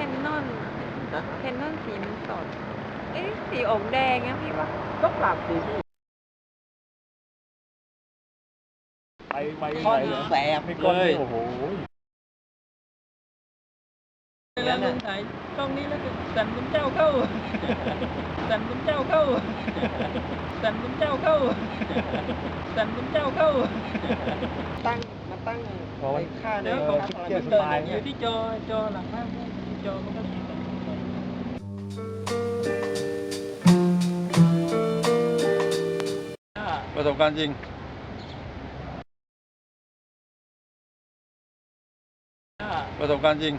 นั่นสีมันสด เอ๊ะสีออกแดงนะพี่ว่า ก็ปรับสีพี่ไปไปท่อนไปเลยแสบมีก้นเลยโอ้โหแล้วลุงถ่ายช่องนี้แล้วก็สั่นคุณเจ้าเข้า สั่นคุณเจ้าเข้า สั่นคุณเจ้าเข้า สั่นคุณเจ้าเข้า ตั้งมาตั้งเพราะว่าไอ้ค่าเดี๋ยวในผมค่าคิดพลังเกียร์งานสบายอยู่ที่จอจอหลังบ้าน ที่จอมันก็มีอ่าประสบการณ์จริงอ่าประสบการณ์จริง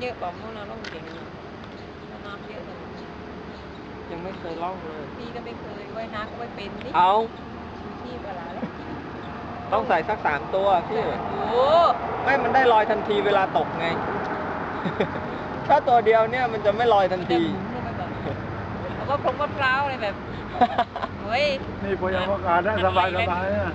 เยอะกว่าพวกเราต้องเก่งนะถ้าน้ำเยอะเลยยังไม่เคยล่องเลย พี่ก็ไม่เคยว่ายน้ำก็ไม่เป็นนี่เอาพี่เวลาแล้วต้องใส่สักสามตัวพี่โอ้ไม่มันได้ลอยทันทีเวลาตกไง ถ้าตัวเดียวเนี่ยมันจะไม่ลอยทันเต็มทีลงไปก่อนแล้วก็พลงมะพร้าวอะไรแบบเฮ้ยนี่พยังประกาศได้สบายสบายนะ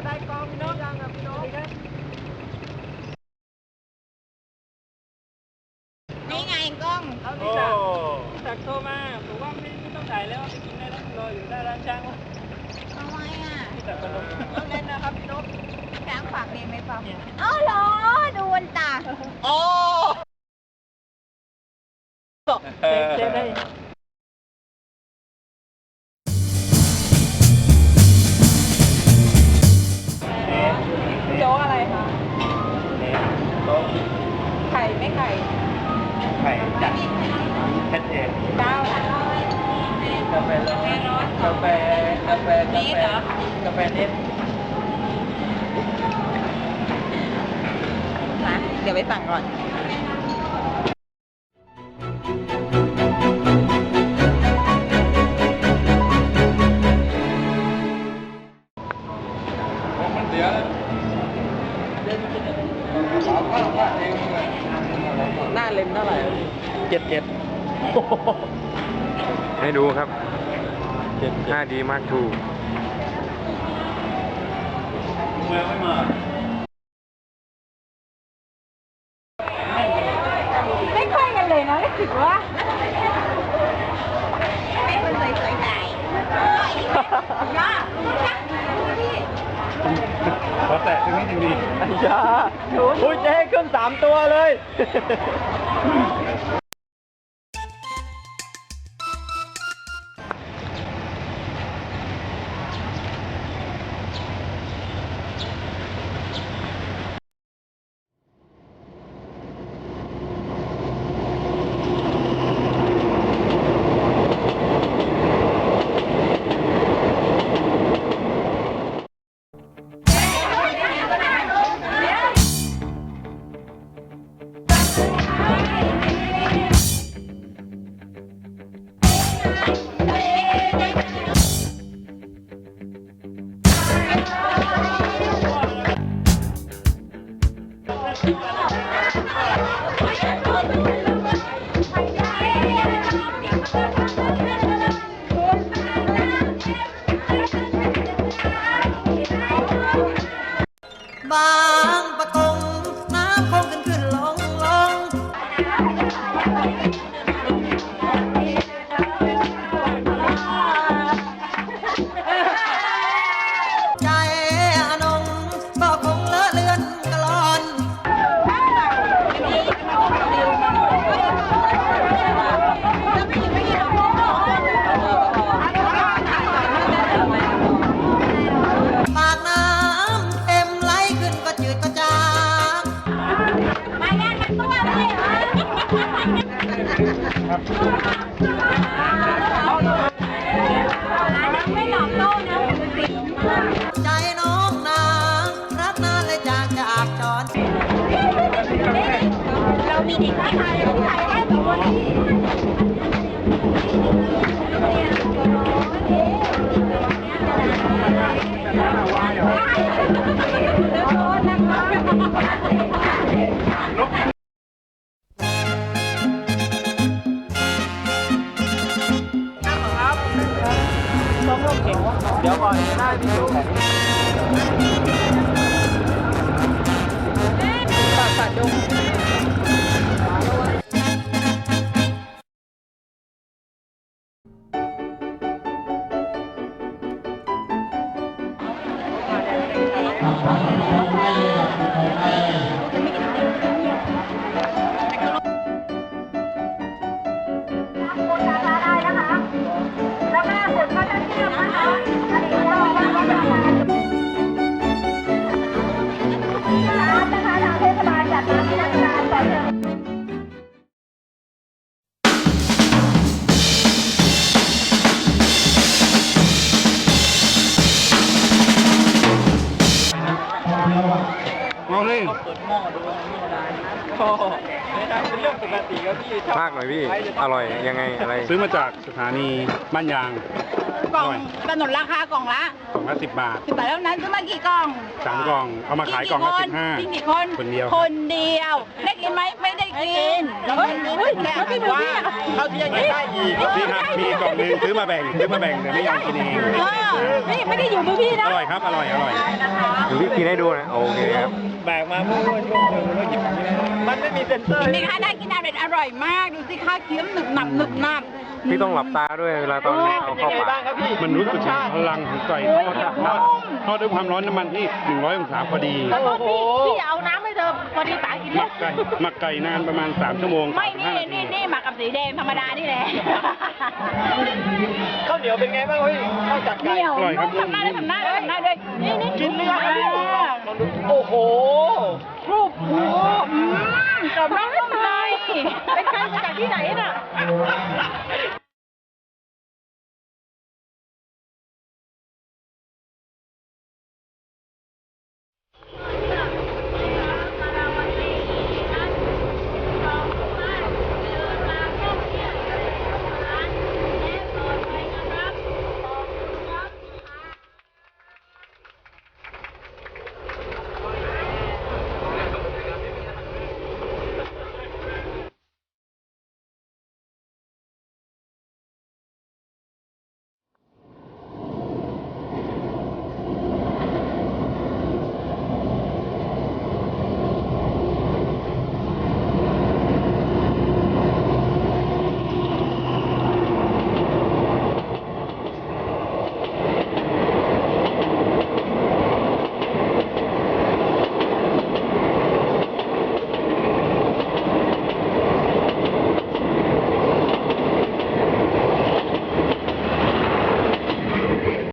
เราได้กองน้องยังอะพี่น้องนี่ไงกล้องเอาโอ้ที่จากที่จากโทรมาบอกว่าไม่ไม่ต้องถ่ายแล้วไปกินได้แล้วรออยู่หน้าร้านช้างวะทำไมอะที่จากขนมเราเล่นนะครับพี่นกช้างฝากเรียนไหมฟังอ้าวเหรอ ดูวันตา โอ้ กานี่แฟเหรอกาแฟเนสนะเดี๋ยวไปสั่งก่อนมันเสียแล้วหน้าเลนเท่าไหร่เจ็ดเจ็ดให้ดูครับเจ็ด 5D Mark II เมือง ไม่มาไม่ค่อยกันเลยนะรู้สึกว่าไม่คนสวยๆไหนย่าขอแตะตรงนี้จริงอันยาอุ้ยเจ๊ขึ้นสามตัวเลย 吧。Thank you. เดี๋ยวก่อนจะได้พี่ดูตัดตัดดูเอาเาคหน่อยพี่ อร่อยยังไงอะไร ซื้อมาจากสถานีบ้านยางกล่องกำหนดราคากล่องละกล่องละสิบบาทสิบบาทแล้วนั้นซื้อมากี่กล่องสามกล่องเอามาขายกล่องละสิบห้ากินกี่คนคนเดียวคนเดียวได้กินไหมไม่ได้กินเฮ้ยเฮ้ยแกพี่ว่าเขาที่ยังได้อีกนี่ครับมีกล่องหนึงซื้อมาแบ่งซื้อมาแบ่งแต่ไม่ยอมกินเองเออนี่ไม่ได้อยู่มือพี่อนะร่อยครับอร่อยอร่อยหรือพี่กินให้ดูนะโอเคครับ แบกมาเมื่อวันช่วงเชิงแล้วหยิบไม่ได้มันไม่มีเซ็นเซอร์เห็นไหมคะได้กินอร่อยอร่อยมาก ดูสิข้าวเคี้ยวหนึบหนับหนึบหนับ พี่ต้องหลับตาด้วยเวลาตอนเอาเข้าปากมันรู้สึกถึงพลังของไก่ทอดทอดทอดด้วยความร้อนน้ำมันที่ 100 องศาพอดีโอ้โหพี่เอาน้ำให้เธอพอดีตายกินหเลมัยกไก่หมักไก่นานประมาณ 3 ชั่วโมงไม่นี่35าทีนี่นี่หมักกับสีแดงธรรมดานี่แหละข้าวเหนียวเป็นไงบ้างพี่ข้าวจัดเหไก่นียวนุ่มทำหน้าได้ทำหน้าได้ทำหน้าด้วยนี่นี่กินเลย โอ้โหรูปโอ้อืมกรอบนอกนุ่มในเป็นใครมาจากที่ไหนน่ะ